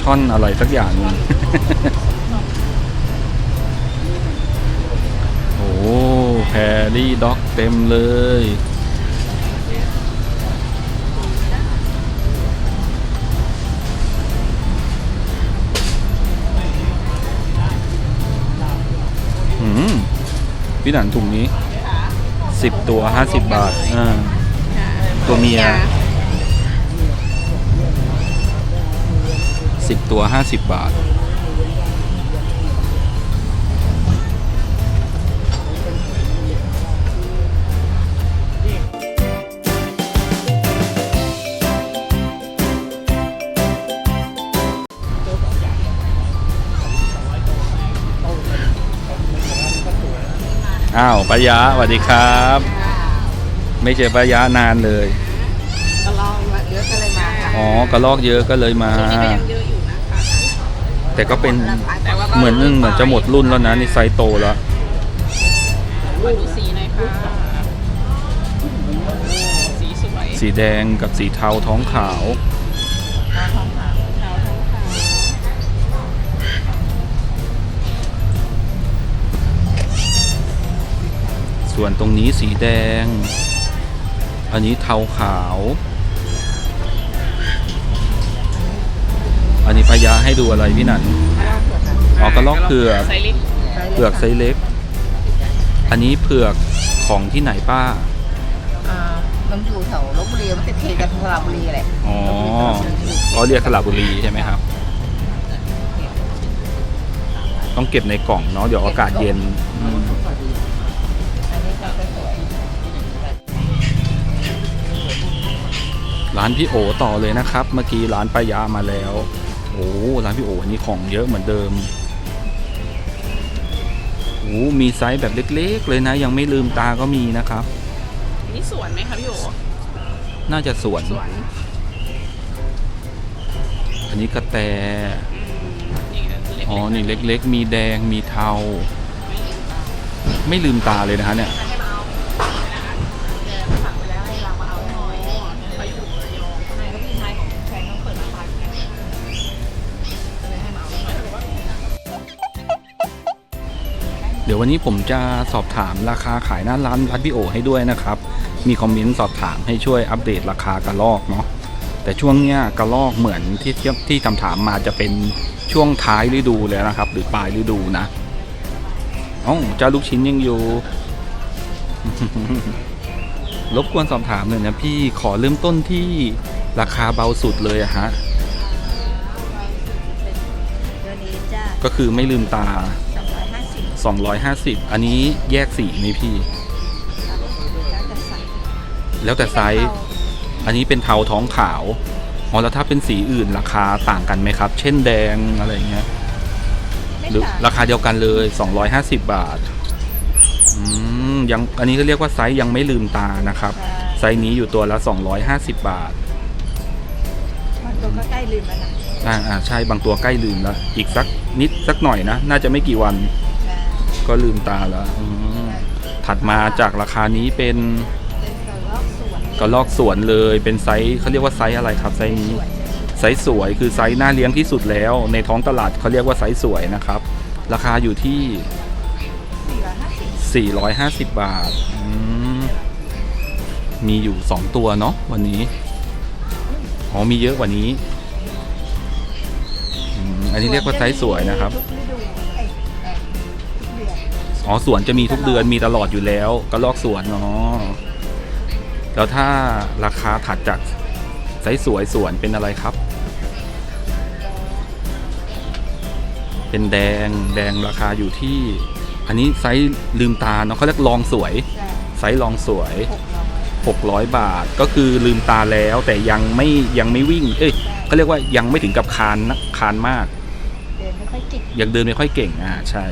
ช่อนอะไรสักอย่างหนึงโอ้แพรรี่ด็อกเต็มเลยอืมพี่หนันถุงนี้สิบตัวห้าสิบบาทอ่าตัวเมีย สิบตัวห้าสิบบาท อ้าวปายะสวัสดีครับ ไม่เจอปายะนานเลย ก็ลองมาเยอะก็เลยมาค่ะอ๋อกระลอกเยอะก็เลยมา ช่วงนี้ก็ยังเยอะอยู่นะคะ แต่ก็เป็นแต่ว่าก็เหมือนเหมือนจะหมดรุ่นแล้วนะนี่ไซส์โตแล้วขอดูสีหน่อยค่ะสีสวยสีแดงกับสีเทาท้องขาวขาวทองขาวขาวทองขาวส่วนตรงนี้สีแดง อันนี้เทาขาว นนี้ปายะให้ดูอะไรพี่หนันอ๋อกระรอกเผือกไซส์เล็กเผือกไซส์เล็ก อันนี้เผือกของที่ไหนป้าอ่ามันอยู่แถวลบบุรีมันติดเขตกับสระบุรีแหละอ๋อเขาเรียกสระบุรีใช่ไหมครับ ต้องเก็บในกล่องเนาะเดี๋ยวอากาศเย็นอืมอันนี้ก็สวยร้านพี่โอต่อเลยนะครับ เมื่อกี้ร้านปายามาแล้ว โอ้ร้านพี่โออันนี้ของเยอะเหมือนเดิมโอ้มีไซส์แบบเล็กๆ เลยนะ ยังไม่ลืมตาก็มีนะครับ นี่สวนไหมคะพี่โอน่าจะสวน สวนอันนี้กระแตนี่เล็กๆอ๋อ นี่เล็กๆ มีแดง มีเทา ไม่ลืมตาเลยนะฮะเนี่ยให้ เดี๋ยววันนี้ผมจะสอบถามราคาขายหน้าร้านร้านพี่โอให้ด้วยนะครับ มีคอมเมนต์สอบถามให้ช่วยอัปเดตราคากระลอกเนาะแต่ช่วงเนี้ยกระลอกเหมือนที่ที่ที่คำถามมาจะเป็นช่วงท้ายฤดูเลยนะครับ หรือปลายฤดูนะอ๋อเจ้าลูกชิ้นยังอยู่ รบกวนสอบถามหน่อยนะพี่ขอเริ่มต้นที่ราคาเบาสุดเลยอะฮะตัวนี้จ้าก็คือไม่ลืมตา 250 อันนี้แยกสีไหมพี่แล้วจะใส่แล้วแต่ไซส์ อันนี้เป็นเทาท้องขาวอ๋อแล้วถ้าเป็นสีอื่นราคาต่างกันไหมครับ เช่นแดงอะไรเงี้ยไม่หรือต่างราคาเดียวกันเลย 250 บาท อืมยังอันนี้ก็เรียกว่าไซส์ยังไม่ลืมตานะครับ ไซส์นี้อยู่ตัวละ 250 บาทมันตัวก็ใกล้ลืมแล้วนะอ่าอ่าใช่บางตัวใกล้ลืมแล้ว อีกสักนิดสักหน่อยนะ น่าจะไม่กี่วัน ก็ลืมตาแล้วอืมถัดมาจากราคานี้เป็นเป็นกระรอกสวนกระลอกสวนเลยเป็นไซส์เขาเรียกว่าไซส์อะไรครับไซส์นี้สวยไซส์สวยคือไซส์น่าเลี้ยงที่สุดแล้ว ในท้องตลาดเขาเรียกว่าไซส์สวยนะครับ ราคาอยู่ที่สี่ร้อยห้าสิบ450 บาทอืมมีอยู่ 2 ตัวเนาะวันนี้อ๋อมีเยอะกว่านี้อืมอันนี้เรียกว่าไซส์สวยนะครับ อ๋อสวนจะมีทุกเดือนมีตลอดอยู่แล้วกระลอกสวนเนาะแล้วถ้าราคาถัดจากไซส์สวยสวนเป็นอะไรครับ เป็นแดงแดงราคาอยู่ที่ อันนี้ไซส์ลืมตาเนาะเขาเรียกลองสวยจะไซส์ลองสวยหกร้อย600 บาทก็คือลืมตาแล้วแต่ยังไม่ยังไม่วิ่ง เอ้ยเขาเรียกว่ายังไม่ถึงกับคานนะคานมาก เดินไม่ค่อยจิกยังเดินไม่ค่อยเก่งอ่าใช่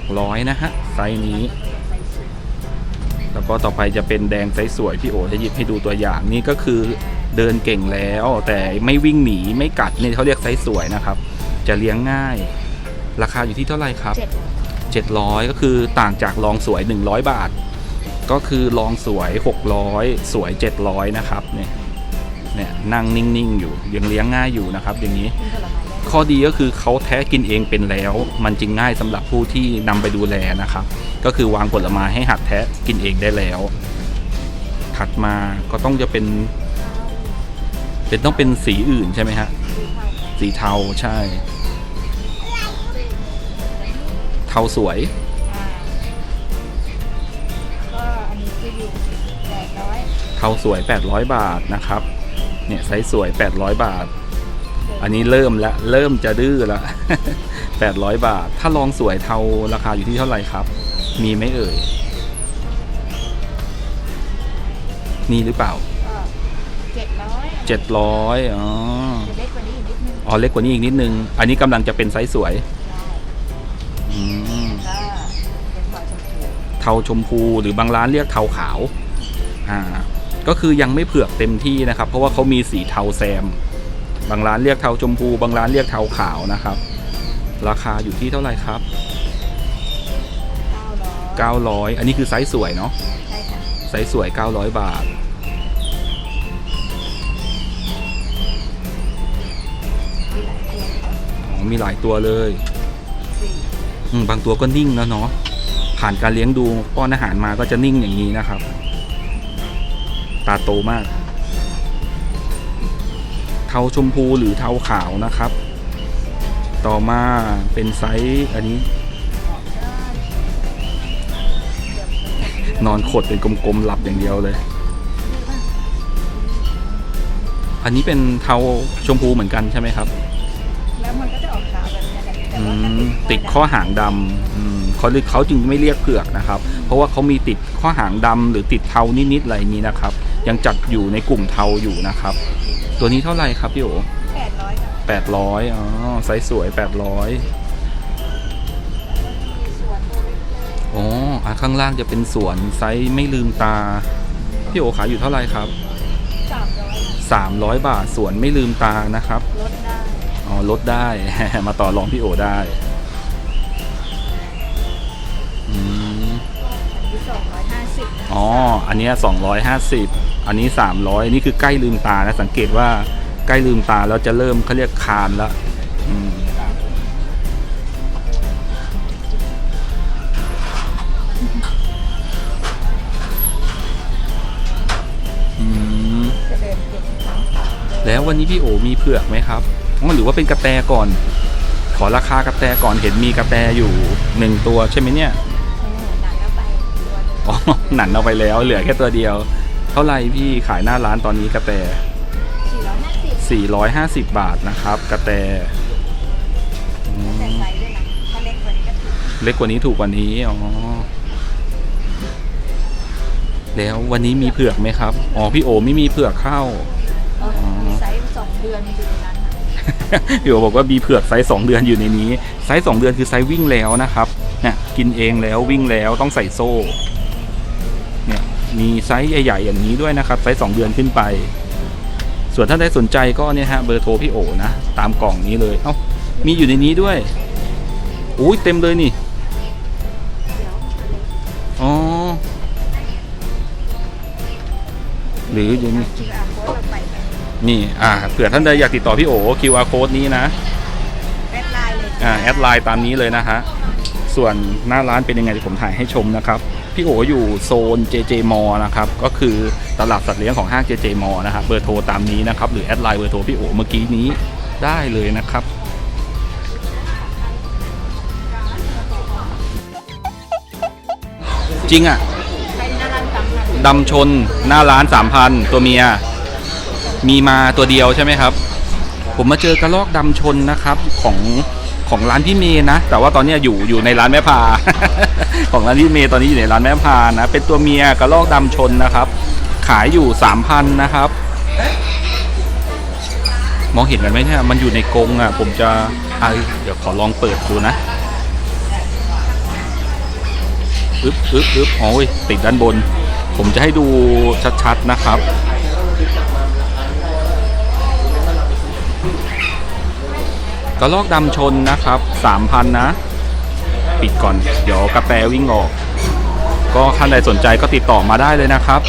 600 นะฮะ ไซส์นี้ แล้วก็ต่อไปจะเป็นแดงไซส์สวยพี่โอจะหยิบให้ดูตัวอย่างนี่ก็คือเดินเก่งแล้ว แต่ไม่วิ่งหนีไม่กัดนี่เขาเรียกไซส์สวยนะครับ จะเลี้ยงง่าย ราคาอยู่ที่เท่าไหร่ครับเจ็ด700 ก็คือต่างจากลองสวย 100 บาท ก็คือลองสวย 600 สวย 700 นะครับเนี่ยเนี่ยนั่งนิ่งๆ อยู่ยังเลี้ยงง่ายอยู่นะครับ อย่างนี้กินผลไม้ได้ ข้อดีก็คือเขาแท้กินเองเป็นแล้ว มันจึงง่ายสำหรับผู้ที่นำไปดูแลนะครับ ก็คือวางผลไม้ให้หัดแท้กินเองได้แล้ว ถัดมาก็ต้องจะเป็น เป็นต้องเป็นสีอื่นใช่ไหมฮะสีเทาใช่ เทาสวยอ่าก็อันนี้คืออยู่แปดร้อยเทาสวย 800 บาทนะครับ เนี่ยไซส์สวย 800 บาท อันนี้เริ่มละเริ่มจะดื้อละ800 บาท ถ้าลองสวยเทาราคาอยู่ที่เท่าไหร่ครับ มีไหมเอ่ย นี่หรือเปล่าก็เจ็ดร้อย700อ๋อจะเล็กกว่านี้อีกนิดนึงอ๋อเล็กกว่านี้อีกนิดนึง อันนี้กำลังจะเป็นไซส์สวยได้อืมก็เป็นขอชมพูเทาชมพูหรือบางร้านเรียกเทาขาว อ่า ก็คือยังไม่เผือกเต็มที่นะครับ เพราะว่าเขามีสีเทาแซม บางร้านเรียกเทาชมพู บางร้านเรียกเทาขาวนะครับ ราคาอยู่ที่เท่าไหร่ครับเก้าร้อย900 อันนี้คือไซส์สวยเนาะใช่ค่ะไซส์สวย 900 บาท มีหลายตัวอ๋อมีหลายตัวเลยสี่อืมบางตัวก็นิ่งแล้วเนาะ ผ่านการเลี้ยงดูป้อนอาหารมาก็จะนิ่งอย่างนี้นะครับ ตาโตมาก เทาชมพูหรือเทาขาวนะครับ ต่อมาเป็นไซส์อันนี้ นอนขดเป็นกลมๆหลับอย่างเดียวเลย อันนี้เป็นเทาชมพูเหมือนกันใช่ไหมครับ แล้วมันก็จะออกขาวแบบนี้แหละแต่อืว่าถ้ามติดข้อหางดำเขาเลยเขาจึงไม่เรียกเผือกนะครับ เพราะว่าเขามีติดข้อหางดำหรือติดเทานิดๆอะไรอย่างนี้นะครับ ยังจัดอยู่ในกลุ่มเทาอยู่นะครับ ตัวนี้เท่าไหร่ครับพี่โอแปดร้อยค่ะแปดร้อยอ๋อไซส์สวยแปดร้อยส่วนตัวเล็กอ๋ออะข้างล่างจะเป็นสวนไซส์ไม่ลืมตา พี่โอขายอยู่เท่าไหร่ครับสามร้อย300บาทสวนไม่ลืมตานะครับ ลดได้ อ๋อลดได้ มาต่อรองพี่โอได้อืมอันนี้สองร้อยห้าสิบอ๋อ อันเนี้สองร้อยห้าสิบ อันนี้สามร้อยนี่คือใกล้ลืมตานะสังเกตว่าใกล้ลืมตาแล้วจะเริ่มเขาเรียกคานแล้วอืมอืมจะเดินเก็บทั้งแล้ววันนี้พี่โอมีเผือกไหมครับอ๋อหรือว่าเป็นกระแตก่อน ขอราคากระแตก่อนเห็นมีกระแตอยู่หนึ่งตัวใช่ไหมเนี่ยหนังก็ไปตัวหนึงอ๋อหนันเอาไปแล้วเหลือแค่ตัวเดียว เท่าไหร่พี่ขายหน้าร้านตอนนี้กระแตสี่ร้อยห้าสิบ450 บาทนะครับ กระแตอืมแต่ไซส์ด้วยนะถ้าเล็กกว่านี้ก็ถูกเล็กกว่านี้ถูกกว่านี้ อ๋อ แล้ววันนี้มีเผือกไหมครับ อ๋อ พี่โอไม่มีเผือกเข้าเออมีไซส์สองเดือนอยู่ในนั้นค่ะพี่โอบอกว่ามีเผือกไซส์สองเดือนอยู่ในนี้ ไซส์สองเดือนคือไซส์วิ่งแล้วนะครับ เนี่ย กินเองแล้ววิ่งแล้วต้องใส่โซ่เนี่ย มีไซส์ใหญ่ๆอย่างนี้ด้วยนะครับไซส์สองเดือนขึ้นไป ส่วนท่านใดสนใจก็เนี่ยฮะเบอร์โทรพี่โอนะ ตามกล่องนี้เลยเอ้ามีอยู่ในนี้ด้วยอุ้ยเต็มเลยนี่อ๋อหรืออยู่นี่คิวอาร์โค้ดเราไปแบบนี่อ่าเผื่อท่านใดอยากติดต่อพี่โอ QR code นี้นะแอดไลน์เลยอ่าแอดไลน์ตามนี้เลยนะฮะส่วนหน้าร้านเป็นยังไงเดี๋ยวผมถ่ายให้ชมนะครับ พี่โออยู่โซน JJ m นะครับ ก็คือตลาดสัตว์เลี้ยงของห้าง JJ m นะครับเบอร์โทรตามนี้นะครับ หรือแอดไลน์เบอร์โทรพี่โอเมื่อกี้นี้ได้เลยนะครับจริงอะดำชนหน้าร้านสามพันตัวเมีย มีมาตัวเดียวใช่ไหมครับ ผมมาเจอกระลอกดำชนนะครับของ ของร้านพี่เมย์นะ แต่ว่าตอนนี้อยู่อยู่ในร้านแม่พา ของร้านพี่เมย์ตอนนี้อยู่ในร้านแม่พานะ เป็นตัวเมียกระลอกดำชนนะครับ ขายอยู่สามพันนะครับ มองเห็นกันไหมเนี่ยมันอยู่ในกรงอะ ผมจะอะเดี๋ยวขอลองเปิดดูนะอึ๊บอึ๊บอึ๊บโอ้ยติดด้านบน ผมจะให้ดูชัดๆนะครับ กระลอกดำชนนะครับ3,000นะ ปิดก่อน เดี๋ยวกระแตวิ่งออก ก็ท่านใดสนใจก็ติดต่อมาได้เลยนะครับ